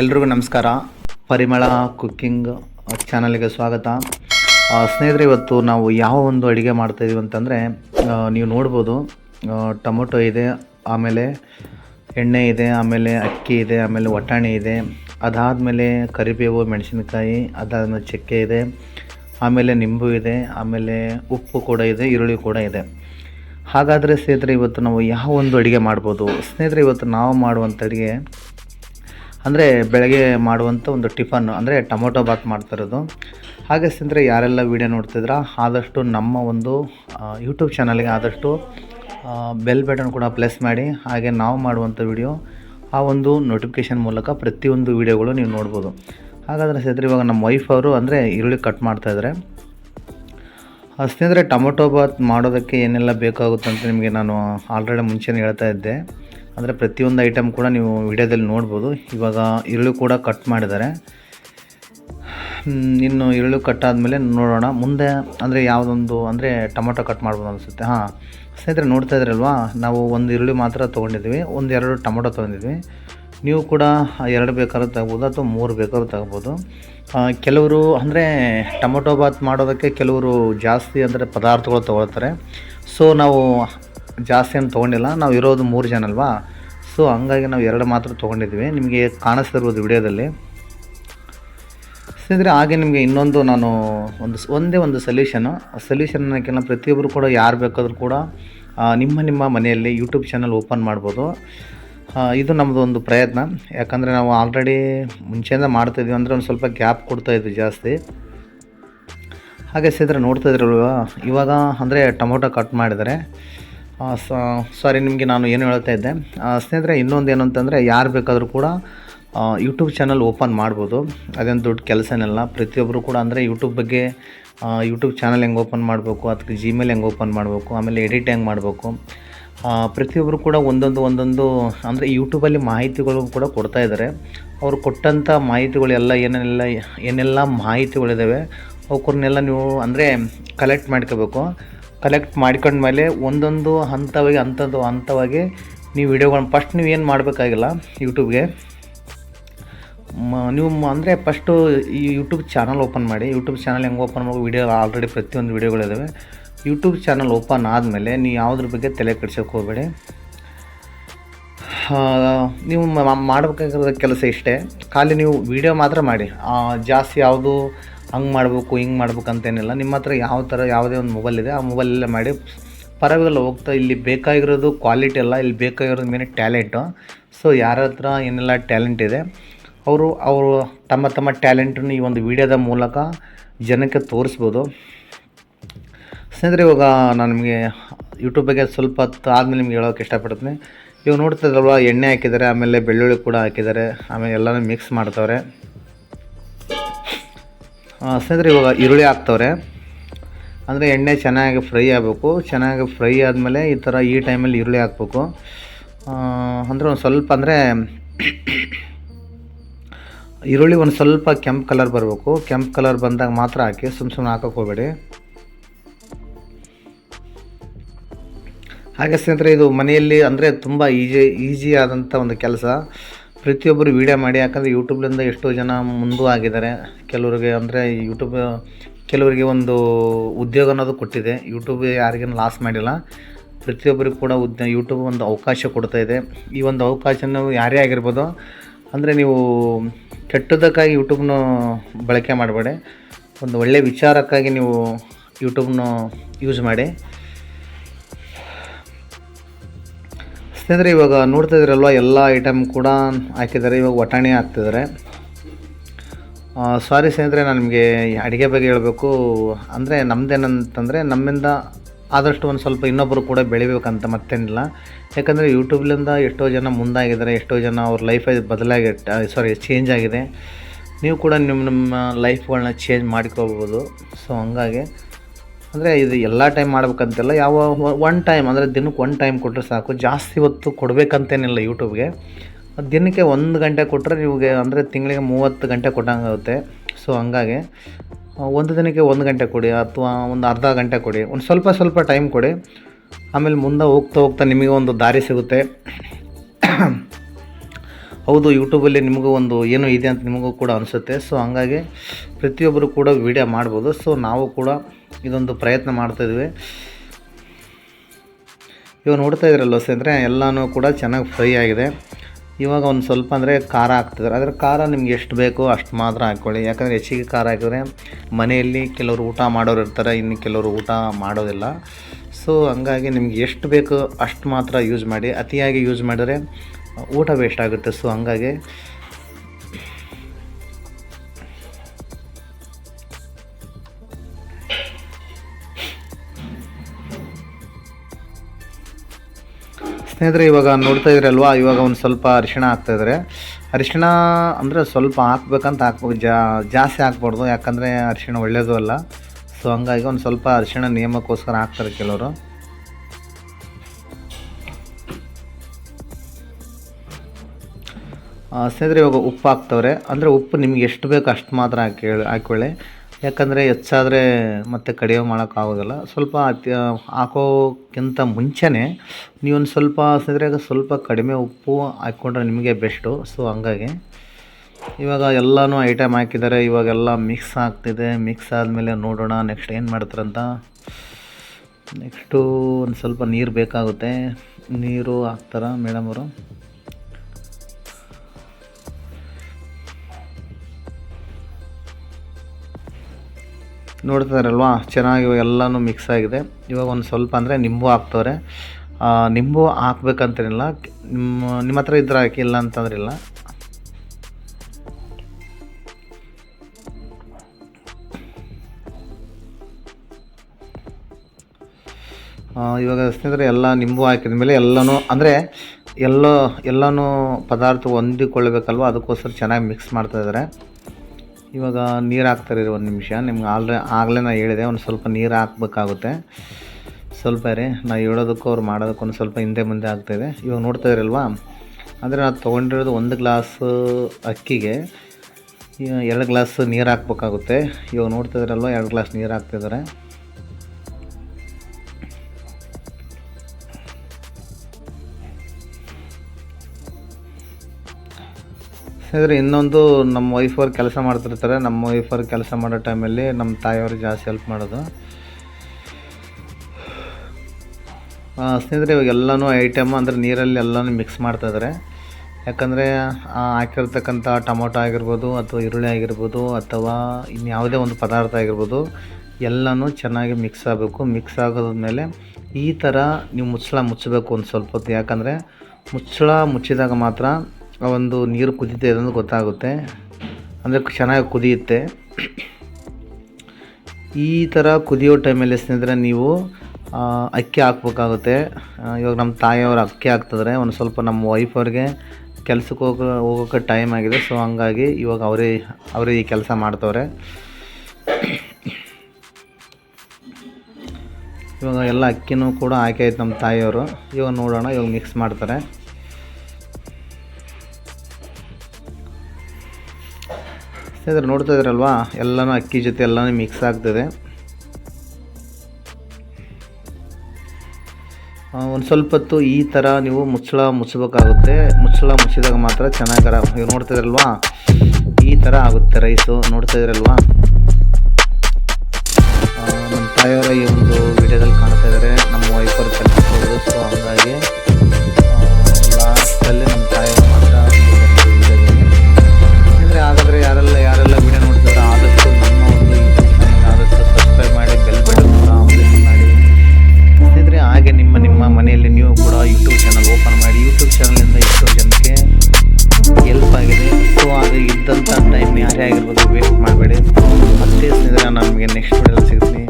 ಎಲ್ರಿಗೂ ನಮಸ್ಕಾರ. ಪರಿಮಳ ಕುಕ್ಕಿಂಗ್ ಚಾನಲ್ಗೆ ಸ್ವಾಗತ. ಸ್ನೇಹಿತರೆ, ಇವತ್ತು ನಾವು ಯಾವ ಒಂದು ಅಡುಗೆ ಮಾಡ್ತಾಯಿದ್ದೀವಿ ಅಂತಂದರೆ ನೀವು ನೋಡ್ಬೋದು ಟೊಮೊಟೊ ಇದೆ, ಆಮೇಲೆ ಎಣ್ಣೆ ಇದೆ, ಆಮೇಲೆ ಅಕ್ಕಿ ಇದೆ, ಆಮೇಲೆ ವಟಾಣಿ ಇದೆ, ಅದಾದಮೇಲೆ ಕರಿಬೇವು, ಮೆಣಸಿನಕಾಯಿ, ಅದಾದಮೇಲೆ ಚಕ್ಕೆ ಇದೆ, ಆಮೇಲೆ ನಿಂಬು ಇದೆ, ಆಮೇಲೆ ಉಪ್ಪು ಕೂಡ ಇದೆ, ಈರುಳ್ಳಿ ಕೂಡ ಇದೆ. ಹಾಗಾದರೆ ಸ್ನೇಹಿತರೆ, ಇವತ್ತು ನಾವು ಯಾವ ಒಂದು ಅಡುಗೆ ಮಾಡ್ಬೋದು? ಸ್ನೇಹಿತರೆ, ಇವತ್ತು ನಾವು ಮಾಡುವಂಥ ಅಡುಗೆ ಅಂದರೆ ಬೆಳಗ್ಗೆ ಮಾಡುವಂಥ ಒಂದು ಟಿಫನ್, ಅಂದರೆ ಟೊಮೊಟೊ ಬಾತ್ ಮಾಡ್ತಿರೋದು ಹಾಗೆ ಸ್ನೇಹಿತರೆ, ಯಾರೆಲ್ಲ ವೀಡಿಯೋ ನೋಡ್ತಿದ್ರ, ಆದಷ್ಟು ನಮ್ಮ ಒಂದು ಯೂಟ್ಯೂಬ್ ಚಾನಲ್ಗೆ ಆದಷ್ಟು ಬೆಲ್ ಬಟನ್ ಕೂಡ ಪ್ಲೆಸ್ ಮಾಡಿ, ಹಾಗೆ ನಾವು ಮಾಡುವಂಥ ವಿಡಿಯೋ, ಆ ಒಂದು ನೋಟಿಫಿಕೇಷನ್ ಮೂಲಕ ಪ್ರತಿಯೊಂದು ವೀಡಿಯೋಗಳು ನೀವು ನೋಡ್ಬೋದು. ಹಾಗಾದರೆ ಸ್ನೇಹಿತರೆ, ಇವಾಗ ನಮ್ಮ ವೈಫ್ ಅವರು, ಅಂದರೆ ಈರುಳ್ಳಿ ಕಟ್ ಮಾಡ್ತಾಯಿದ್ದಾರೆ ಸ್ನೇಹಿತರೆ, ಟೊಮೊಟೊ ಬಾತ್ ಮಾಡೋದಕ್ಕೆ ಏನೆಲ್ಲ ಬೇಕಾಗುತ್ತೆ ಅಂತ ನಿಮಗೆ ನಾನು ಆಲ್ರೆಡಿ ಮುಂಚೆನೇ ಹೇಳ್ತಾ ಇದ್ದೆ. ಅಂದರೆ ಪ್ರತಿಯೊಂದು ಐಟಮ್ ಕೂಡ ನೀವು ವಿಡಿಯೋದಲ್ಲಿ ನೋಡ್ಬೋದು. ಇವಾಗ ಈರುಳ್ಳಿ ಕೂಡ ಕಟ್ ಮಾಡಿದ್ದಾರೆ. ಇನ್ನು ಈರುಳ್ಳಿ ಕಟ್ ಆದಮೇಲೆ ನೋಡೋಣ. ಮುಂದೆ ಅಂದರೆ ಯಾವುದೊಂದು ಅಂದರೆ ಟೊಮೊಟೊ ಕಟ್ ಮಾಡ್ಬೋದು ಅನಿಸುತ್ತೆ. ಹಾಂ, ಸ್ನೇಹಿತರೆ ನೋಡ್ತಾ ಇದ್ರಲ್ವಾ? ನಾವು ಒಂದು ಈರುಳ್ಳಿ ಮಾತ್ರ ತೊಗೊಂಡಿದ್ವಿ ಒಂದು ಎರಡು ಟೊಮೊಟೊ ತೊಗೊಂಡಿದ್ವಿ ನೀವು ಕೂಡ ಎರಡು ಬೇಕಾದ್ರೂ ತಗ್ಬೋದು ಅಥವಾ ಮೂರು ಬೇಕಾದ್ರೂ ತಗ್ಬೋದು. ಕೆಲವರು ಅಂದರೆ ಟೊಮೊಟೊ ಬಾತ್ ಮಾಡೋದಕ್ಕೆ ಕೆಲವರು ಜಾಸ್ತಿ ಅಂದರೆ ಪದಾರ್ಥಗಳು ತೊಗೊಳ್ತಾರೆ. ಸೊ ನಾವು ಜಾಸ್ತಿ ಏನು ತೊಗೊಂಡಿಲ್ಲ. ನಾವು ಇರೋದು ಮೂರು ಜನ ಅಲ್ವಾ? ಸೊ ಹಂಗಾಗಿ ನಾವು ಎರಡು ಮಾತ್ರ ತೊಗೊಂಡಿದ್ವಿ. ನಿಮಗೆ ಕಾಣಿಸ್ತಿರ್ಬೋದು ವಿಡಿಯೋದಲ್ಲಿ. ಸ್ನೇಹಿತರೆ ಹಾಗೆ ನಿಮಗೆ ಇನ್ನೊಂದು ನಾನು ಒಂದು ಒಂದೇ ಒಂದು ಸೊಲ್ಯೂಷನ್ ಸೊಲ್ಯೂಷನ್ ಅನ್ನೋಕ್ಕಿಂತ ಪ್ರತಿಯೊಬ್ಬರು ಕೂಡ ಯಾರು ಬೇಕಾದರೂ ಕೂಡ ನಿಮ್ಮ ನಿಮ್ಮ ಮನೆಯಲ್ಲಿ ಯೂಟ್ಯೂಬ್ ಚಾನಲ್ ಓಪನ್ ಮಾಡ್ಬೋದು. ಇದು ನಮ್ಮದು ಒಂದು ಪ್ರಯತ್ನ. ಯಾಕಂದರೆ ನಾವು ಆಲ್ರೆಡಿ ಮುಂಚೆಯಿಂದ ಮಾಡ್ತಾಯಿದ್ವಿ ಅಂದರೆ ಒಂದು ಸ್ವಲ್ಪ ಗ್ಯಾಪ್ ಕೊಡ್ತಾಯಿದ್ವಿ ಜಾಸ್ತಿ. ಹಾಗೆ ಸ್ನೇಹಿತರೆ ನೋಡ್ತಾ ಇವಾಗ ಅಂದರೆ ಟೊಮೊಟೊ ಕಟ್ ಮಾಡಿದ್ದಾರೆ. ಸಾರಿ ನಿಮಗೆ ನಾನು ಏನು ಹೇಳ್ತಾ ಇದ್ದೆ. ಸ್ನೇಹಿತರೆ, ಇನ್ನೊಂದು ಏನು ಅಂತಂದರೆ, ಯಾರು ಬೇಕಾದರೂ ಕೂಡ ಯೂಟ್ಯೂಬ್ ಚಾನಲ್ ಓಪನ್ ಮಾಡ್ಬೋದು. ಅದೇನು ದೊಡ್ಡ ಕೆಲಸನೆಲ್ಲ ಪ್ರತಿಯೊಬ್ಬರು ಕೂಡ ಅಂದರೆ ಯೂಟ್ಯೂಬ್ ಬಗ್ಗೆ ಯೂಟ್ಯೂಬ್ ಚಾನಲ್ ಹೆಂಗೆ ಓಪನ್ ಮಾಡಬೇಕು ಅದಕ್ಕೆ ಜಿಮೇಲ್ ಹೆಂಗೆ ಓಪನ್ ಮಾಡಬೇಕು, ಆಮೇಲೆ ಎಡಿಟ್ ಹೆಂಗೆ ಮಾಡಬೇಕು ಪ್ರತಿಯೊಬ್ಬರು ಕೂಡ ಒಂದೊಂದು ಒಂದೊಂದು, ಅಂದರೆ ಯೂಟ್ಯೂಬಲ್ಲಿ ಮಾಹಿತಿಗಳು ಕೂಡ ಕೊಡ್ತಾ ಇದ್ದಾರೆ ಅವರು ಕೊಟ್ಟಂಥ ಮಾಹಿತಿಗಳೆಲ್ಲ ಏನೇನೆಲ್ಲ ಏನೆಲ್ಲ ಮಾಹಿತಿಗಳಿದ್ದಾವೆ ಅವಕ್ಕನ್ನೆಲ್ಲ ನೀವು ಅಂದರೆ ಕಲೆಕ್ಟ್ ಮಾಡ್ಕೋಬೇಕು. ಕಲೆಕ್ಟ್ ಮಾಡ್ಕೊಂಡ್ಮೇಲೆ ಒಂದೊಂದು ಹಂತವಾಗಿ, ಹಂತದ್ದು ಹಂತವಾಗಿ ನೀವು ವಿಡಿಯೋಗಳನ್ನ ಫಸ್ಟ್ ನೀವು ಏನು ಮಾಡಬೇಕಾಗಿಲ್ಲ ಯೂಟ್ಯೂಬ್ಗೆ. ಮ, ನೀವು ಅಂದರೆ ಫಸ್ಟು ಈ ಯೂಟ್ಯೂಬ್ ಚಾನಲ್ ಓಪನ್ ಮಾಡಿ. ಯೂಟ್ಯೂಬ್ ಚಾನಲ್ ಹೆಂಗೆ ಓಪನ್ ಮಾಡೋ ವಿಡಿಯೋ ಆಲ್ರೆಡಿ ಪ್ರತಿಯೊಂದು ವೀಡಿಯೋಗಳಿದ್ದಾವೆ ಯೂಟ್ಯೂಬ್ ಚಾನಲ್ ಓಪನ್ ಆದಮೇಲೆ ನೀವು ಯಾವುದ್ರ ಬಗ್ಗೆ ತಲೆ ಕೆಡ್ಸೋಕೆ ಹೋಗಬೇಡಿ. ನೀವು ಮಾಡಬೇಕಾಗಿರೋ ಕೆಲಸ ಇಷ್ಟೇ. ಖಾಲಿ ನೀವು ವಿಡಿಯೋ ಮಾತ್ರ ಮಾಡಿ. ಜಾಸ್ತಿ ಯಾವುದು ಹಂಗೆ ಮಾಡಬೇಕು, ಹಿಂಗೆ ಮಾಡ್ಬೇಕು ಅಂತೇನಿಲ್ಲ. ನಿಮ್ಮ ಹತ್ರ ಯಾವ ಥರ ಯಾವುದೇ ಒಂದು ಮೊಬೈಲ್ ಇದೆ, ಆ ಮೊಬೈಲಲ್ಲೇ ಮಾಡಿ, ಪರವಾಗಿಲ್ಲ ಹೋಗ್ತಾ, ಇಲ್ಲಿ ಬೇಕಾಗಿರೋದು ಕ್ವಾಲಿಟಿ ಅಲ್ಲ, ಇಲ್ಲಿ ಬೇಕಾಗಿರೋದು ಮೇಲೆ ಟ್ಯಾಲೆಂಟು ಸೊ ಯಾರ ಹತ್ರ ಏನೆಲ್ಲ ಟ್ಯಾಲೆಂಟ್ ಇದೆ, ಅವರು ಅವರು ತಮ್ಮ ತಮ್ಮ ಟ್ಯಾಲೆಂಟನ್ನು ಈ ಒಂದು ವಿಡಿಯೋದ ಮೂಲಕ ಜನಕ್ಕೆ ತೋರಿಸ್ಬೋದು. ಸ್ನೇಹಿತರೆ, ಇವಾಗ ನಾನು ನಿಮಗೆ ಯೂಟ್ಯೂಬ್ ಬಗ್ಗೆ ಸ್ವಲ್ಪ ಹೊತ್ತು ಆದಮೇಲೆ ನಿಮ್ಗೆ ಹೇಳೋಕೆ ಇಷ್ಟಪಡ್ತೀನಿ. ಇವಾಗ ನೋಡ್ತಿದ್ರಲ್ವ ಎಣ್ಣೆ ಹಾಕಿದ್ದಾರೆ, ಆಮೇಲೆ ಬೆಳ್ಳುಳ್ಳಿ ಕೂಡ ಹಾಕಿದ್ದಾರೆ, ಆಮೇಲೆ ಎಲ್ಲನೂ ಮಿಕ್ಸ್ ಮಾಡ್ತವ್ರೆ. ಸ್ನೇಹಿತರೆ, ಇವಾಗ ಈರುಳ್ಳಿ ಹಾಕ್ತವ್ರೆ. ಅಂದರೆ ಎಣ್ಣೆ ಚೆನ್ನಾಗಿ ಫ್ರೈ ಆಗಬೇಕು. ಚೆನ್ನಾಗಿ ಫ್ರೈ ಆದಮೇಲೆ ಈ ಥರ ಈ ಟೈಮಲ್ಲಿ ಈರುಳ್ಳಿ ಹಾಕ್ಬೇಕು. ಅಂದರೆ ಒಂದು ಸ್ವಲ್ಪ ಅಂದರೆ ಈರುಳ್ಳಿ ಒಂದು ಸ್ವಲ್ಪ ಕೆಂಪು ಕಲರ್ ಬರಬೇಕು. ಕೆಂಪು ಕಲರ್ ಬಂದಾಗ ಮಾತ್ರ ಹಾಕಿ ಸುಮ್ಮ ಸುಮ್ಮನೆ ಹಾಕೋಕೆ ಹೋಗಬೇಡಿ. ಹಾಗೆ ಸ್ನೇಹಿತರೆ, ಇದು ಮನೆಯಲ್ಲಿ ಅಂದರೆ ತುಂಬ ಈಜಿ ಈಸಿ ಆದಂಥ ಒಂದು ಕೆಲಸ. ಪ್ರತಿಯೊಬ್ಬರು ವೀಡಿಯೋ ಮಾಡಿ, ಯಾಕಂದರೆ ಯೂಟ್ಯೂಬ್ಲಿಂದ ಎಷ್ಟೋ ಜನ ಮುಂದೆ ಆಗಿದ್ದಾರೆ. ಕೆಲವರಿಗೆ ಅಂದರೆ ಯೂಟ್ಯೂಬ್ ಕೆಲವರಿಗೆ ಒಂದು ಉದ್ಯೋಗ ಅನ್ನೋದು ಕೊಟ್ಟಿದೆ. ಯೂಟ್ಯೂಬ್ ಯಾರಿಗೇನು ಲಾಸ್ ಮಾಡಿಲ್ಲ. ಪ್ರತಿಯೊಬ್ಬರಿಗೂ ಕೂಡ ಉದ್ಯ ಯೂಟ್ಯೂಬ್ ಒಂದು ಅವಕಾಶ ಕೊಡ್ತಾ ಇದೆ. ಈ ಒಂದು ಅವಕಾಶನ ಯಾರೇ ಆಗಿರ್ಬೋದು, ಅಂದರೆ ನೀವು ಕೆಟ್ಟದಕ್ಕಾಗಿ ಯೂಟ್ಯೂಬ್ನ ಬಳಕೆ ಮಾಡಬೇಡಿ. ಒಂದು ಒಳ್ಳೆಯ ವಿಚಾರಕ್ಕಾಗಿ ನೀವು ಯೂಟ್ಯೂಬ್ನ ಯೂಸ್ ಮಾಡಿ. ಸ್ನೇಹಿತರೆ, ಇವಾಗ ನೋಡ್ತಾ ಇದ್ರಲ್ವ ಎಲ್ಲ ಐಟಮ್ ಕೂಡ ಹಾಕಿದ್ದಾರೆ, ಇವಾಗ ವಟಾಣಿ ಹಾಕ್ತಿದ್ದಾರೆ ಸಾರಿ ಸ್ನೇಹಿತರೆ, ನಾನು ನಿಮಗೆ ಅಡುಗೆ ಬಗ್ಗೆ ಹೇಳಬೇಕು. ಅಂದರೆ ನಮ್ಮದೇನಂತಂದರೆ ನಮ್ಮಿಂದ ಆದಷ್ಟು ಒಂದು ಸ್ವಲ್ಪ ಇನ್ನೊಬ್ಬರು ಕೂಡ ಬೆಳಿಬೇಕಂತ ಮತ್ತೇನಿಲ್ಲ. ಯಾಕಂದರೆ ಯೂಟ್ಯೂಬ್ಲಿಂದ ಎಷ್ಟೋ ಜನ ಮುಂದಾಗಿದ್ದಾರೆ, ಎಷ್ಟೋ ಜನ ಅವ್ರ ಲೈಫ್ ಬದಲಾಗಿ ಸಾರಿ ಚೇಂಜ್ ಆಗಿದೆ. ನೀವು ಕೂಡ ನಿಮ್ಮ ನಿಮ್ಮ ಲೈಫ್ಗಳನ್ನ ಚೇಂಜ್ ಮಾಡ್ಕೋಬೋದು ಸೊ ಹಂಗಾಗಿ ಅಂದರೆ ಇದು ಎಲ್ಲ ಟೈಮ್ ಮಾಡ್ಬೇಕಂತಿಲ್ಲ. ಯಾವ ಒನ್ ಟೈಮ್ ಅಂದರೆ ದಿನಕ್ಕೆ ಒನ್ ಟೈಮ್ ಕೊಟ್ಟರೆ ಸಾಕು. ಜಾಸ್ತಿ ಹೊತ್ತು ಕೊಡಬೇಕಂತೇನಿಲ್ಲ ಯೂಟ್ಯೂಬ್ಗೆ ದಿನಕ್ಕೆ ಒಂದು ಗಂಟೆ ಕೊಟ್ಟರೆ ನಿಮಗೆ ಅಂದರೆ ತಿಂಗಳಿಗೆ ಮೂವತ್ತು ಗಂಟೆ ಕೊಟ್ಟಂಗಾಗುತ್ತೆ. ಸೊ ಹಂಗಾಗಿ ಒಂದು ದಿನಕ್ಕೆ ಒಂದು ಗಂಟೆ ಕೊಡಿ ಅಥವಾ ಒಂದು ಅರ್ಧ ಗಂಟೆ ಕೊಡಿ. ಒಂದು ಸ್ವಲ್ಪ ಸ್ವಲ್ಪ ಟೈಮ್ ಕೊಡಿ. ಆಮೇಲೆ ಮುಂದೆ ಹೋಗ್ತಾ ಹೋಗ್ತಾ ನಿಮಗೆ ಒಂದು ದಾರಿ ಸಿಗುತ್ತೆ. ಹೌದು ಯೂಟ್ಯೂಬಲ್ಲಿ ನಿಮಗೂ ಒಂದು ಏನು ಇದೆ ಅಂತ ನಿಮಗೂ ಕೂಡ ಅನಿಸುತ್ತೆ. ಸೊ ಹಂಗಾಗಿ ಪ್ರತಿಯೊಬ್ಬರು ಕೂಡ ವಿಡಿಯೋ ಮಾಡ್ಬೋದು. ಸೊ ನಾವು ಕೂಡ ಇದೊಂದು ಪ್ರಯತ್ನ ಮಾಡ್ತಾಯಿದ್ವಿ ಇವಾಗ ನೋಡ್ತಾ ಇದ್ರಲ್ಲ ಸೇಂದ್ರೆ ಎಲ್ಲನೂ ಕೂಡ ಚೆನ್ನಾಗಿ ಫ್ರೈ ಆಗಿದೆ. ಇವಾಗ ಒಂದು ಸ್ವಲ್ಪ ಅಂದರೆ ಖಾರ ಹಾಕ್ತಿದ್ದಾರೆ ಆದರೆ ಖಾರ ನಿಮ್ಗೆ ಎಷ್ಟು ಬೇಕೋ ಅಷ್ಟು ಮಾತ್ರ ಹಾಕ್ಕೊಳ್ಳಿ ಯಾಕಂದರೆ ಹೆಚ್ಚಿಗೆ ಖಾರ ಹಾಕಿದ್ರೆ ಮನೆಯಲ್ಲಿ ಕೆಲವರು ಊಟ ಮಾಡೋರು ಇರ್ತಾರೆ, ಇನ್ನು ಕೆಲವರು ಊಟ ಮಾಡೋದಿಲ್ಲ. ಸೊ ಹಂಗಾಗಿ ನಿಮ್ಗೆ ಎಷ್ಟು ಬೇಕೋ ಅಷ್ಟು ಮಾತ್ರ ಯೂಸ್ ಮಾಡಿ. ಅತಿಯಾಗಿ ಯೂಸ್ ಮಾಡಿದ್ರೆ ಊಟ ವೇಸ್ಟ್ ಆಗುತ್ತೆ ಸೊ ಹಂಗಾಗಿ ಸ್ನೇಹಿತರೆ, ಇವಾಗ ನೋಡ್ತಾ ಇದ್ರಲ್ವಾ ಇವಾಗ ಒಂದು ಸ್ವಲ್ಪ ಅರಿಶಿಣ ಹಾಕ್ತಾಯಿದ್ರೆ ಅರಿಶಿಣ ಅಂದರೆ ಸ್ವಲ್ಪ ಹಾಕ್ಬೇಕಂತ ಹಾಕ್ಬೋದು ಜಾಸ್ತಿ ಹಾಕ್ಬಾರ್ದು, ಯಾಕಂದರೆ ಅರಿಶಿಣ ಒಳ್ಳೆಯದು ಅಲ್ಲ. ಸೊ ಹಂಗಾಗಿ ಒಂದು ಸ್ವಲ್ಪ ಅರಿಶಿಣ ನಿಯಮಕ್ಕೋಸ್ಕರ ಹಾಕ್ತಾರೆ ಕೆಲವರು. ಸ್ನೇಹಿತರೆ, ಇವಾಗ ಉಪ್ಪು ಹಾಕ್ತವ್ರೆ ಅಂದರೆ ಉಪ್ಪು ನಿಮ್ಗೆ ಎಷ್ಟು ಬೇಕು ಅಷ್ಟು ಮಾತ್ರ ಹಾಕಿ ಹಾಕೊಳ್ಳಿ ಯಾಕಂದರೆ ಹೆಚ್ಚಾದರೆ ಮತ್ತೆ ಕಡಿಮೆ ಮಾಡೋಕ್ಕಾಗೋದಿಲ್ಲ ಸ್ವಲ್ಪ ಅತಿ ಹಾಕೋಕ್ಕಿಂತ ಮುಂಚೆನೇ ನೀವೊಂದು ಸ್ವಲ್ಪ, ಸ್ನೇಹಿತರೆ ಸ್ವಲ್ಪ ಕಡಿಮೆ ಉಪ್ಪು ಹಾಕ್ಕೊಂಡ್ರೆ ನಿಮಗೆ ಬೆಸ್ಟು. ಸೊ, ಹಂಗಾಗಿ ಇವಾಗ ಎಲ್ಲನೂ ಐಟಮ್ ಹಾಕಿದ್ದಾರೆ. ಇವಾಗೆಲ್ಲ ಮಿಕ್ಸ್ ಆಗ್ತಿದೆ. ಮಿಕ್ಸ್ ಆದಮೇಲೆ ನೋಡೋಣ ನೆಕ್ಸ್ಟ್ ಏನು ಮಾಡ್ತಾರಂತ ನೆಕ್ಸ್ಟು ಒಂದು ಸ್ವಲ್ಪ ನೀರು ಬೇಕಾಗುತ್ತೆ. ನೀರು ಹಾಕ್ತಾರ, ಮೇಡಮ್ ಅವರು? ನೋಡ್ತಾ ಇರಲ್ವಾ ಚೆನ್ನಾಗಿ ಎಲ್ಲನೂ ಮಿಕ್ಸ್ ಆಗಿದೆ. ಇವಾಗ ಒಂದು ಸ್ವಲ್ಪ ಅಂದರೆ ನಿಂಬು ಹಾಕ್ತವ್ರೆ. ನಿಂಬು ಹಾಕ್ಬೇಕಂತೇನಿಲ್ಲ ನಿಮ್ಮ ನಿಮ್ಮ ಹತ್ರ ಇದ್ರೆ ಹಾಕಿ, ಇಲ್ಲ ಅಂತಂದ್ರಿಲ್ಲ ಇವಾಗ ಸ್ನೇಹಿತರೆ, ಎಲ್ಲ ನಿಂಬು ಹಾಕಿದ ಮೇಲೆ ಎಲ್ಲನೂ ಅಂದರೆ ಎಲ್ಲೋ, ಎಲ್ಲನೂ ಪದಾರ್ಥ ಹೊಂದಿಕೊಳ್ಳಬೇಕಲ್ವ? ಅದಕ್ಕೋಸ್ಕರ ಚೆನ್ನಾಗಿ ಮಿಕ್ಸ್ ಮಾಡ್ತಾ ಇದ್ದಾರೆ ಇವಾಗ ನೀರು ಹಾಕ್ತಾರೆ ಒಂದು ನಿಮಿಷ. ನಿಮ್ಗೆ ಆಲ್ರೆ ಆಗಲೇ ನಾನು ಹೇಳಿದೆ, ಒಂದು ಸ್ವಲ್ಪ ನೀರು ಹಾಕ್ಬೇಕಾಗುತ್ತೆ. ಸ್ವಲ್ಪ ರೀ, ನಾ ಹೇಳೋದಕ್ಕೂ ಅವ್ರು ಮಾಡೋದಕ್ಕೊಂದು ಸ್ವಲ್ಪ ಹಿಂದೆ ಮುಂದೆ ಆಗ್ತಾಯಿದೆ ಇವಾಗ ನೋಡ್ತಾ ಇರಲ್ವಾ ಅಂದರೆ ನಾನು ತೊಗೊಂಡಿರೋದು ಒಂದು ಗ್ಲಾಸ್ ಅಕ್ಕಿಗೆ ಎರಡು ಗ್ಲಾಸ್ ನೀರು ಹಾಕ್ಬೇಕಾಗುತ್ತೆ. ಇವಾಗ ನೋಡ್ತಾ ಇದ್ರಲ್ವ, ಎರಡು ಗ್ಲಾಸ್ ನೀರು ಹಾಕ್ತಿದ್ದಾರೆ ಸ್ನೇಹಿತರೆ, ಇನ್ನೊಂದು ನಮ್ಮ ವೈಫವ್ರು ಕೆಲಸ ಮಾಡ್ತಿರ್ತಾರೆ. ನಮ್ಮ ವೈಫವ್ರು ಕೆಲಸ ಮಾಡೋ ಟೈಮಲ್ಲಿ ನಮ್ಮ ತಾಯಿಯವ್ರಿಗೆ ಜಾಸ್ತಿ ಹೆಲ್ಪ್ ಮಾಡೋದು. ಸ್ನೇಹಿತರೆ, ಇವಾಗ ಎಲ್ಲನೂ ಐಟಮ್ ಅಂದರೆ ನೀರಲ್ಲಿ ಎಲ್ಲನೂ ಮಿಕ್ಸ್ ಮಾಡ್ತಾಯಿದ್ದಾರೆ ಯಾಕಂದರೆ ಹಾಕಿರ್ತಕ್ಕಂಥ ಟೊಮೊಟೊ ಆಗಿರ್ಬೋದು ಅಥವಾ ಈರುಳ್ಳಿ ಆಗಿರ್ಬೋದು ಅಥವಾ ಇನ್ಯಾವುದೇ ಒಂದು ಪದಾರ್ಥ ಆಗಿರ್ಬೋದು, ಎಲ್ಲನೂ ಚೆನ್ನಾಗಿ ಮಿಕ್ಸ್ ಆಗಬೇಕು. ಮಿಕ್ಸ್ ಆಗೋದ್ಮೇಲೆ ಈ ಥರ ನೀವು ಮುಚ್ಚಳ ಮುಚ್ಚಬೇಕು ಒಂದು ಸ್ವಲ್ಪ ಹೊತ್ತು. ಯಾಕಂದರೆ ಮುಚ್ಚಳ ಮುಚ್ಚಿದಾಗ ಮಾತ್ರ ಆ ಒಂದು ನೀರು ಕುದೀತಾ ಇದೆ ಅಂತ ಗೊತ್ತಾಗುತ್ತೆ. ಅಂದರೆ ಚೆನ್ನಾಗಿ ಕುದಿಯುತ್ತೆ. ಈ ಥರ ಕುದಿಯೋ ಟೈಮಲ್ಲಿ ಸ್ನೇಹಿತರೆ ನೀವು ಅಕ್ಕಿ ಹಾಕ್ಬೇಕಾಗುತ್ತೆ. ಇವಾಗ ನಮ್ಮ ತಾಯಿಯವರು ಅಕ್ಕಿ ಹಾಕ್ತಿದ್ರೆ. ಒಂದು ಸ್ವಲ್ಪ ನಮ್ಮ ವೈಫ್ ಅವ್ರಿಗೆ ಕೆಲ್ಸಕ್ಕೆ ಹೋಗೋ ಹೋಗೋಕ್ಕೆ ಟೈಮ್ ಆಗಿದೆ. ಸೊ ಹಂಗಾಗಿ ಇವಾಗ ಅವರೇ ಅವರೇ ಈ ಕೆಲಸ ಮಾಡ್ತವ್ರೆ. ಇವಾಗ ಎಲ್ಲ ಅಕ್ಕಿನೂ ಕೂಡ ಹಾಕಿ ಆಯ್ತು ನಮ್ಮ ತಾಯಿಯವರು. ಇವಾಗ ನೋಡೋಣ, ಇವಾಗ ಮಿಕ್ಸ್ ಮಾಡ್ತಾರೆ. ಸ್ನೇಹಿತರೆ, ನೋಡ್ತಾ ಇದ್ರಲ್ವಾ? ಎಲ್ಲನೂ ಅಕ್ಕಿ ಜೊತೆ ಎಲ್ಲನೂ ಮಿಕ್ಸ್ ಆಗ್ತದೆ. ಒಂದು ಸ್ವಲ್ಪ ಹೊತ್ತು ಈ ಥರ ನೀವು ಮುಚ್ಚಳ ಮುಚ್ಚಬೇಕಾಗುತ್ತೆ. ಮುಚ್ಚಳ ಮುಚ್ಚಿದಾಗ ಮಾತ್ರ ಚೆನ್ನಾಗಿ ನೀವು ನೋಡ್ತಾ ಇದ್ರಲ್ವಾ? ಈ ಥರ ಆಗುತ್ತೆ ರೈಸು. ನೋಡ್ತಾ ಇದ್ರಲ್ವಾ? ನಮ್ಮ ತಾಯಿಯವರ ಈ ಒಂದು ವಿಡಿಯೋದಲ್ಲಿ ಕಾಣ್ತಾ ಇದ್ದಾರೆ ನಮ್ಮ ವೈಫರ್ ಕೆಲಸ ಸೊ ಹಂಗಾಗಿ ಮಾಡಬೇಡಿ. ಅಷ್ಟೇ ಸ್ನೇಹಿತರೆ ನಮಗೆ ನೆಕ್ಸ್ಟ್ ವಿಡಿಯೋದಲ್ಲಿ ಸಿಗ್ತೀನಿ.